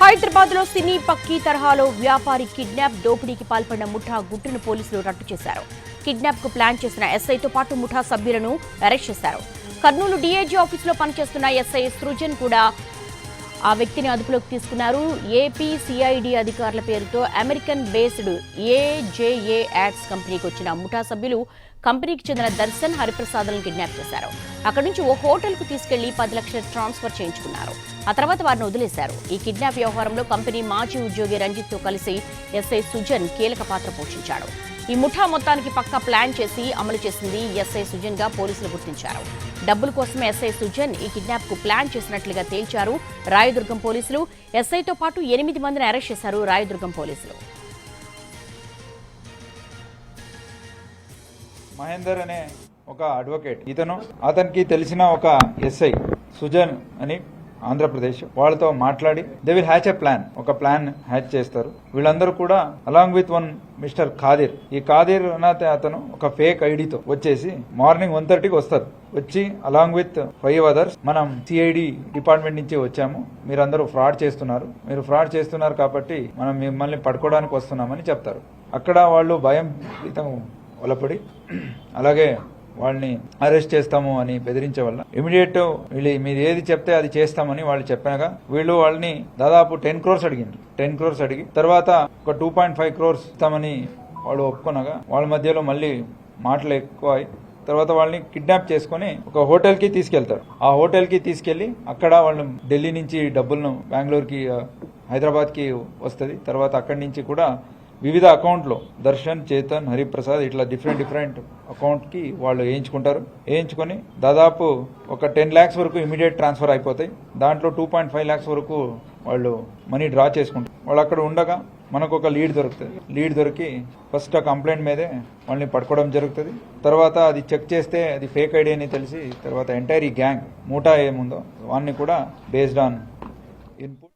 హైదరాబాద్లో సినీ పక్కీ తరహాలో వ్యాపారి కిడ్నాప్ దోపిడీకి పాల్పడిన ముఠా గుట్టును పోలీసులు రట్టు చేశారు. కిడ్నాప్కు ప్లాన్ చేసిన ఎస్ఐతో పాటు ముఠా సభ్యులను అరెస్ట్ చేశారు. కర్నూలు డీఐజీ ఆఫీసులో పనిచేస్తున్న ఎస్ఐ సృజన్ కూడా ఆ వ్యక్తిని అదుపులోకి తీసుకున్నారు. ఏపీ సిఐడి అధికారుల పేరుతో అమెరికన్ బేస్డ్ ఏజేఏ యాడ్స్ కంపెనీకి వచ్చిన ముఠా సభ్యులు కంపెనీకి చెందిన దర్శన్ హరిప్రసాద్లను కిడ్నాప్ చేశారు. అక్కడి నుంచి ఓ హోటల్కు తీసుకెళ్ళి పది లక్షలు ట్రాన్స్ఫర్ చేయించుకున్నారు. ఆ తర్వాత వారిని వదిలేశారు. ఈ కిడ్నాప్ వ్యవహారంలో కంపెనీ మాజీ ఉద్యోగి రంజిత్తో కలిసి ఎస్ఐ సుజన్ కీలక పాత్ర పోషించాడు ఈ ముఠా మొత్తానికి పక్కా ప్లాన్ చేసి అమలు చేసింది ఎస్ఐ సుజన్గా పోలీసులు గుర్తించారు. డబ్బుల కోసం ఎస్ఐ సుజన్ ఈ కిడ్నాప్కు ప్లాన్ చేసినట్లుగా తేల్చారు రాయదుర్గం పోలీసులు. ఎస్ఐతో పాటు ఎనిమిది మందిని అరెస్ట్ చేశారు రాయదుర్గం పోలీసులు. మహేందర్ అనే ఒక అడ్వకేట్. ఇతను అతనికి తెలిసిన ఒక ఎస్ఐ సుజన్ అని ఆంధ్రప్రదేశ్ వాళ్ళతో మాట్లాడి they will hatch a plan ఒక ప్లాన్ హ్యాచ్ చేస్తారు. వీళ్ళందరూ కూడా along with one mister Khadir ఈ ఖాదిర్ అన్న అతను ఒక ఫేక్ ఐడితో వచ్చేసి మార్నింగ్ వన్ థర్టీకి వస్తారు. వచ్చి అలాంగ్ విత్ ఫైవ్ అదర్స్ మనం సిఐడి డిపార్ట్మెంట్ నుంచి వచ్చాము. మీరందరూ ఫ్రాడ్ చేస్తున్నారు. మీరు ఫ్రాడ్ చేస్తున్నారు కాబట్టి మనం మిమ్మల్ని పట్టుకోవడానికి వస్తున్నామని చెప్తారు. అక్కడ వాళ్ళు భయం ఒలపడి. అలాగే వాళ్ళని అరెస్ట్ చేస్తాము అని బెదిరించే వల్ల ఇమీడియట్ వీళ్ళు మీరు ఏది చెప్తే అది చేస్తామని వాళ్ళు చెప్పాక వీళ్ళు వాళ్ళని దాదాపు టెన్ క్రోర్స్ అడిగింది టెన్ క్రోర్స్ అడిగి తర్వాత ఒక టూ పాయింట్ ఫైవ్ క్రోర్స్ ఇస్తామని వాళ్ళు ఒప్పుకున్నాగా వాళ్ళ మధ్యలో మళ్ళీ మాటలు ఎక్కువ అయి తర్వాత వాళ్ళని కిడ్నాప్ చేసుకొని ఒక హోటల్కి తీసుకెళ్తారు. ఆ హోటల్కి తీసుకెళ్ళి తీసుకెళ్ళి అక్కడ వాళ్ళు ఢిల్లీ నుంచి డబ్బులను బెంగళూరుకి హైదరాబాద్కి వస్తుంది. తర్వాత అక్కడి నుంచి కూడా వివిధ అకౌంట్లో దర్శన్ చేతన్ హరిప్రసాద్ ఇట్లా డిఫరెంట్ డిఫరెంట్ అకౌంట్కి వాళ్ళు వేయించుకుంటారు. వేయించుకొని దాదాపు ఒక టెన్ ల్యాక్స్ వరకు ఇమీడియట్ ట్రాన్స్ఫర్ అయిపోతాయి. దాంట్లో టూ పాయింట్ ఫైవ్ ల్యాక్స్ వరకు వాళ్ళు మనీ డ్రా చేసుకుంటారు. వాళ్ళు అక్కడ ఉండగా మనకు ఒక లీడ్ దొరుకుతుంది. లీడ్ దొరికి ఫస్ట్ ఆ కంప్లైంట్ మీదే వాళ్ళని పట్టుకోవడం జరుగుతుంది. తర్వాత అది చెక్ చేస్తే అది ఫేక్ ఐడి అని తెలిసి తర్వాత ఎంటైర్ ఈ గ్యాంగ్ మూటా ఏముందో వాడిని కూడా బేస్డ్ ఆన్ ఇన్పుట్